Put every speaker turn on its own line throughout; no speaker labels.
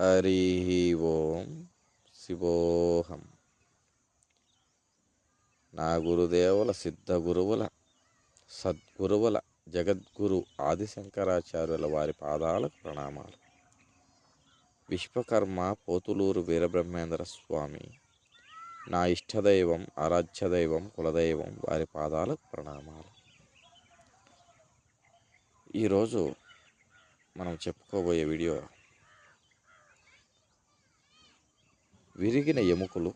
హరి ఓం శివోహం నా గురుదేవుల సిద్ధ గురువుల సద్గురువుల జగద్గురు ఆదిశంకరాచార్యుల వారి పాదాలకు ప్రణామాలు. విశ్వకర్మ పోతులూరు వీరబ్రహ్మేంద్ర స్వామి నా ఇష్టదైవం ఆరాధ్యదైవం కులదైవం వారి పాదాలకు ప్రణామాలు. ఈరోజు మనం చెప్పుకోబోయే వీడియో విరిగిన ఎముకలు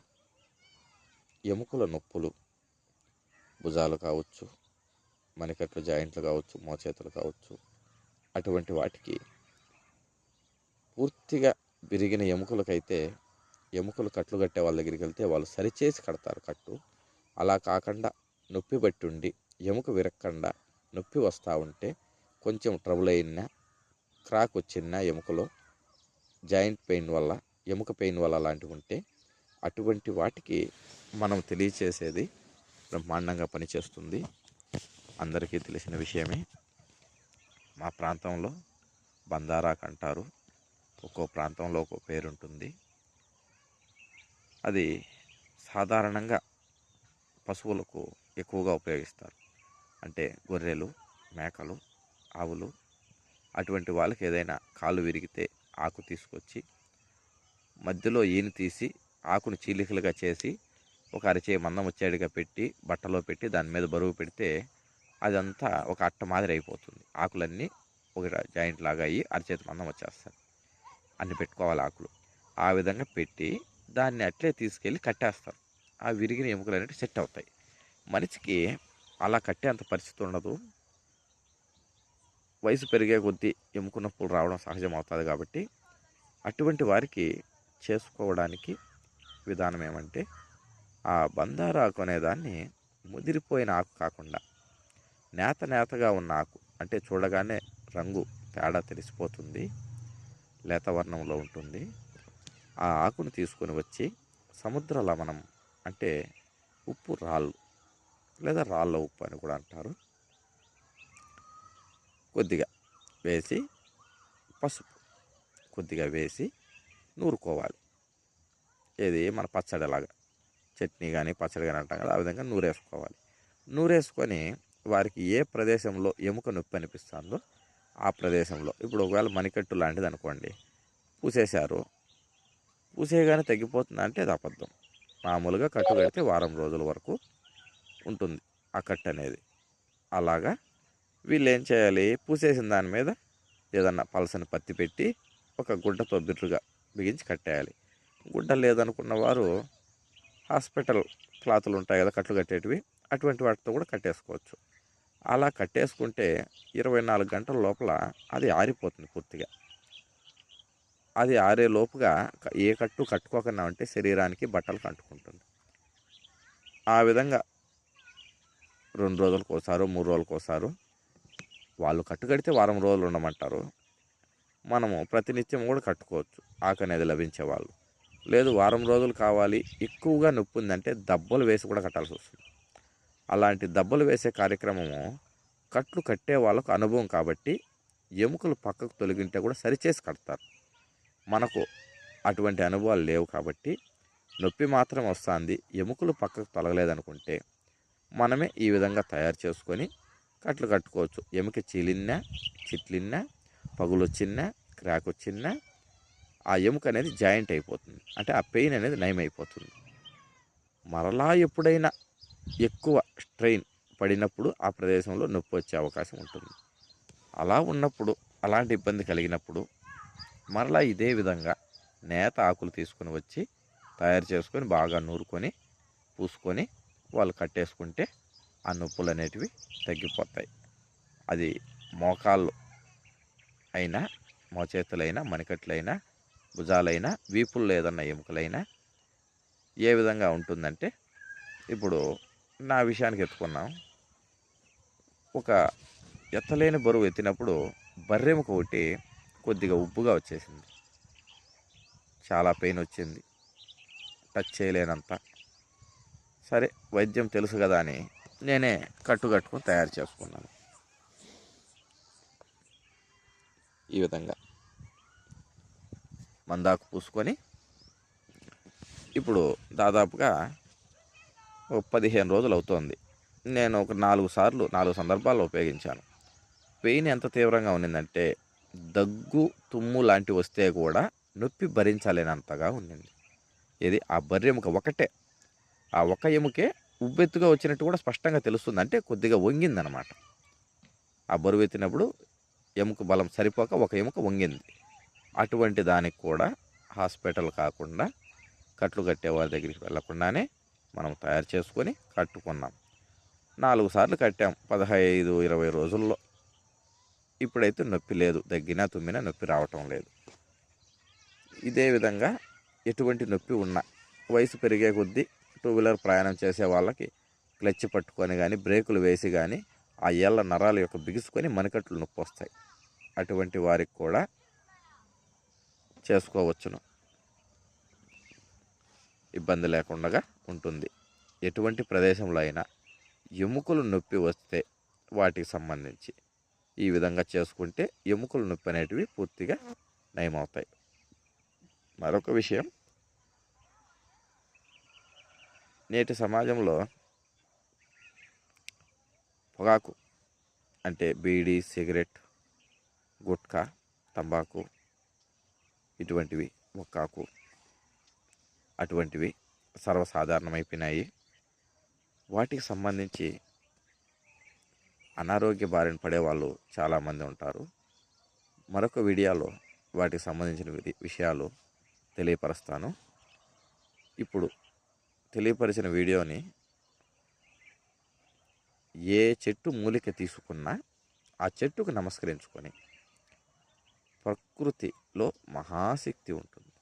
ఎముకల నొప్పులు భుజాలు కావచ్చు మణికట్లు జాయింట్లు కావచ్చు మోచేతులు కావచ్చు అటువంటి వాటికి పూర్తిగా విరిగిన ఎముకలకైతే ఎముకలు కట్లు కట్టే వాళ్ళ దగ్గరికి వెళ్తే వాళ్ళు సరిచేసి కడతారు కట్టు. అలా కాకుండా నొప్పి పట్టుండి ఎముక విరక్కుండా నొప్పి వస్తూ ఉంటే కొంచెం ట్రబుల్ అయినా క్రాక్ వచ్చిన ఎముకలో జాయింట్ పెయిన్ వల్ల ఎముక పెయిన్ వల్ల అలాంటివి ఉంటే అటువంటి వాటికి మనం తెలియచేసేది బ్రహ్మాండంగా పనిచేస్తుంది. అందరికీ తెలిసిన విషయమే. మా ప్రాంతంలో బందారాక్ అంటారు ఒక్కో ప్రాంతంలో ఒక్కో పేరు ఉంటుంది. అది సాధారణంగా పశువులకు ఎక్కువగా ఉపయోగిస్తారు. అంటే గొర్రెలు మేకలు ఆవులు అటువంటి వాళ్ళకి ఏదైనా కాలు విరిగితే ఆకు తీసుకొచ్చి మధ్యలో ఈని తీసి ఆకును చీలికలుగా చేసి ఒక అరిచే మందం వచ్చేడిగా పెట్టి బట్టలో పెట్టి దాని మీద బరువు పెడితే అదంతా ఒక అట్ట మాదిరి అయిపోతుంది. ఆకులన్నీ ఒక జాయింట్ లాగా అయ్యి అరిచేతి మందం వచ్చేస్తుంది అన్ని పెట్టుకోవాలి ఆకులు. ఆ విధంగా పెట్టి దాన్ని అట్లే తీసుకెళ్ళి కట్టేస్తారు. ఆ విరిగిన ఎముకలు అనేవి సెట్ అవుతాయి. మనిషికి అలా కట్టేంత పరిస్థితి ఉండదు. వయసు పెరిగే కొద్దీ ఎముకున్నప్పుడు రావడం సహజం అవుతుంది కాబట్టి అటువంటి వారికి చేసుకోవడానికి విధానం ఏమంటే ఆ బందారాకు అనేదాన్ని ముదిరిపోయిన ఆకు కాకుండా నేత నేతగా ఉన్న ఆకు అంటే చూడగానే రంగు తేడా తెలిసిపోతుంది లేత వర్ణంలో ఉంటుంది. ఆ ఆకును తీసుకొని వచ్చి సముద్ర లవణం అంటే ఉప్పు రాళ్ళు లేదా రాళ్ళ ఉప్పు అని కూడా అంటారు. కొద్దిగా వేసి పసుపు కొద్దిగా వేసి నూరుకోవాలి. ఏది? మన పచ్చడిలాగా. చట్నీ కానీ పచ్చడి కానీ అంటాం కదా ఆ విధంగా నూరేసుకోవాలి. నూరేసుకొని వారికి ఏ ప్రదేశంలో ఎముక నొప్పి అనిపిస్తుందో ఆ ప్రదేశంలో ఇప్పుడు ఒకవేళ మణికట్టు లాంటిది అనుకోండి పూసేశారు. పూసేయగానే తగ్గిపోతుంది అంటే అది అబద్ధం. మామూలుగా కట్టు కడితే వారం రోజుల వరకు ఉంటుంది ఆ కట్టు అనేది. అలాగా వీళ్ళు ఏం చేయాలి? పూసేసిన దాని మీద ఏదన్నా పలసని పత్తి పెట్టి ఒక గుడ్డతో బిర్రుగా బిగించి కట్టేయాలి. గుడ్డ లేదనుకున్న వారు హాస్పిటల్ క్లాతులు ఉంటాయి కదా కట్లు కట్టేటివి అటువంటి వాటితో కూడా కట్టేసుకోవచ్చు. అలా కట్టేసుకుంటే ఇరవై నాలుగు గంటల లోపల అది ఆరిపోతుంది పూర్తిగా. అది ఆరే లోపుగా ఏ కట్టు కట్టుకోకుండా ఉంటే శరీరానికి బట్టలు కంటుకుంటుంది. ఆ విధంగా రెండు రోజులకు ఒకసారి మూడు రోజులకు ఒకసారి వాళ్ళు కట్టుకడితే వారం రోజులు ఉండమంటారు. మనము ప్రతినిత్యం కూడా కట్టుకోవచ్చు. ఆకు అనేది లభించే వాళ్ళు లేదు వారం రోజులు కావాలి. ఎక్కువగా నొప్పి ఉందంటే దబ్బలు వేసి కూడా కట్టాల్సి వస్తుంది. అలాంటి దబ్బలు వేసే కార్యక్రమము కట్లు కట్టే వాళ్ళకు అనుభవం కాబట్టి ఎముకలు పక్కకు తొలగింటే కూడా సరిచేసి కడతారు. మనకు అటువంటి అనుభవాలు లేవు కాబట్టి నొప్పి మాత్రం వస్తుంది. ఎముకలు పక్కకు తొలగలేదనుకుంటే మనమే ఈ విధంగా తయారు చేసుకొని కట్లు కట్టుకోవచ్చు. ఎముక చీలిన్నా చిట్లిన్నా పగులు వచ్చిందా క్రాక్ వచ్చినా ఆ ఎముక అనేది జాయింట్ అయిపోతుంది. అంటే ఆ పెయిన్ అనేది నయం అయిపోతుంది మరలా ఎప్పుడైనా ఎక్కువ స్ట్రెయిన్ పడినప్పుడు ఆ ప్రదేశంలో నొప్పి వచ్చే అవకాశం ఉంటుంది. అలా ఉన్నప్పుడు అలాంటి ఇబ్బంది కలిగినప్పుడు మరలా ఇదే విధంగా నేత ఆకులు తీసుకొని వచ్చి తయారు చేసుకొని బాగా నూరుకొని పూసుకొని వాళ్ళు కట్టేసుకుంటే ఆ నొప్పులు అనేటివి తగ్గిపోతాయి. అది మోకాళ్ళు అయినా మోచేతులైనా మణికట్లైనా భుజాలైనా వీపుల్లో ఏదన్నా ఎముకలైనా ఏ విధంగా ఉంటుందంటే ఇప్పుడు నా విషయానికి ఎత్తుకున్నాం. ఒక ఎత్తలేని బరువు ఎత్తినప్పుడు బర్రెముక ఒకటి కొద్దిగా ఉబ్బుగా వచ్చేసింది. చాలా పెయిన్ వచ్చింది. టచ్ చేయలేనంత. సరే వైద్యం తెలుసు కదా అని నేనే కట్టుకట్టుకుని తయారు చేసుకున్నాను. ఈ విధంగా. మందాకు పూసుకొని ఇప్పుడు దాదాపుగా ఒక పదిహేను రోజులు అవుతోంది. నేను ఒక నాలుగు సార్లు నాలుగు సందర్భాల్లో ఉపయోగించాను. పెయిన్ ఎంత తీవ్రంగా ఉన్నిందంటే దగ్గు తుమ్ము లాంటివి వస్తే కూడా నొప్పి భరించలేనంతగా ఉండింది ఇది ఆ బర్రె ఎముక ఒకటే. ఆ ఒక ఎముకే ఉబ్బెత్తుగా వచ్చినట్టు కూడా స్పష్టంగా తెలుస్తుంది. అంటే కొద్దిగా వంగిందనమాట. ఆ బరువు ఎత్తినప్పుడు ఎముక బలం సరిపోక ఒక ఎముక వంగింది. అటువంటి దానికి కూడా హాస్పిటల్ కాకుండా కట్లు కట్టేవారి దగ్గరికి వెళ్ళకుండానే మనం తయారు చేసుకొని కట్టుకున్నాం. నాలుగు సార్లు కట్టాం పదహైదు ఇరవై రోజుల్లో. ఇప్పుడైతే నొప్పి లేదు. దగ్గినా తుమ్మినా నొప్పి రావటం లేదు. ఇదే విధంగా ఎటువంటి నొప్పి ఉన్నా వయసు పెరిగే కొద్దీ టూ వీలర్ ప్రయాణం చేసే వాళ్ళకి క్లచ్ పట్టుకొని కానీ బ్రేకులు వేసి కానీ ఆ ఏళ్ళ నరాల యొక్క బిగుసుకొని మణికట్లు నొప్పి వస్తాయి అటువంటి వారికి కూడా చేసుకోవచ్చును. ఇబ్బంది లేకుండా ఉంటుంది. ఎటువంటి ప్రదేశంలో అయినా ఎముకలు నొప్పి వస్తే వాటికి సంబంధించి ఈ విధంగా చేసుకుంటే ఎముకలు నొప్పి అనేటివి పూర్తిగా నయమవుతాయి. మరొక విషయం. నేటి సమాజంలో పొగాకు అంటే బీడీ సిగరెట్ గుట్కా తంబాకు ఇటువంటివి ముక్కాకు అటువంటివి సర్వసాధారణమైపోయినాయి. వాటికి సంబంధించి అనారోగ్య బారిన పడే వాళ్ళు చాలామంది ఉంటారు. మరొక వీడియోలో వాటికి సంబంధించిన విషయాలు తెలియపరుస్తాను. ఇప్పుడు తెలియపరిచిన వీడియోని ఏ చెట్టు మూలిక తీసుకున్నా ఆ చెట్టుకు నమస్కరించుకొని ప్రకృతిలో మహాశక్తి ఉంటుంది.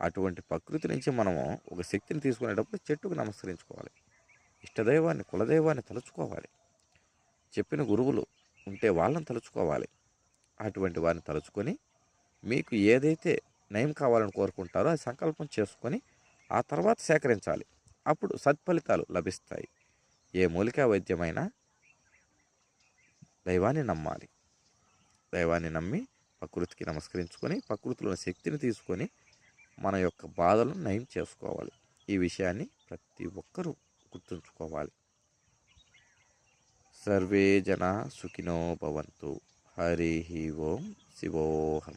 అటువంటి ప్రకృతి నుంచి మనము ఒక శక్తిని తీసుకునేటప్పుడు చెట్టుకు నమస్కరించుకోవాలి. ఇష్టదైవాన్ని కులదైవాన్ని తలుచుకోవాలి. చెప్పిన గురువులు ఉంటే వాళ్ళని తలుచుకోవాలి. అటువంటి వారిని తలుచుకొని మీకు ఏదైతే నయం కావాలని కోరుకుంటారో అది సంకల్పం చేసుకొని ఆ తర్వాత సేకరించాలి. అప్పుడు సత్ఫలితాలు లభిస్తాయి. ఏ మూలికా వైద్యమైనా దైవాన్ని నమ్మాలి. దైవాన్ని నమ్మి ప్రకృతికి నమస్కరించుకొని ప్రకృతిలోని శక్తిని తీసుకొని మన యొక్క బాధలను నయం చేసుకోవాలి. ఈ విషయాన్ని ప్రతి ఒక్కరూ గుర్తుంచుకోవాలి. సర్వే జన సుఖినో భవంతు. హరి ఓం శివోహం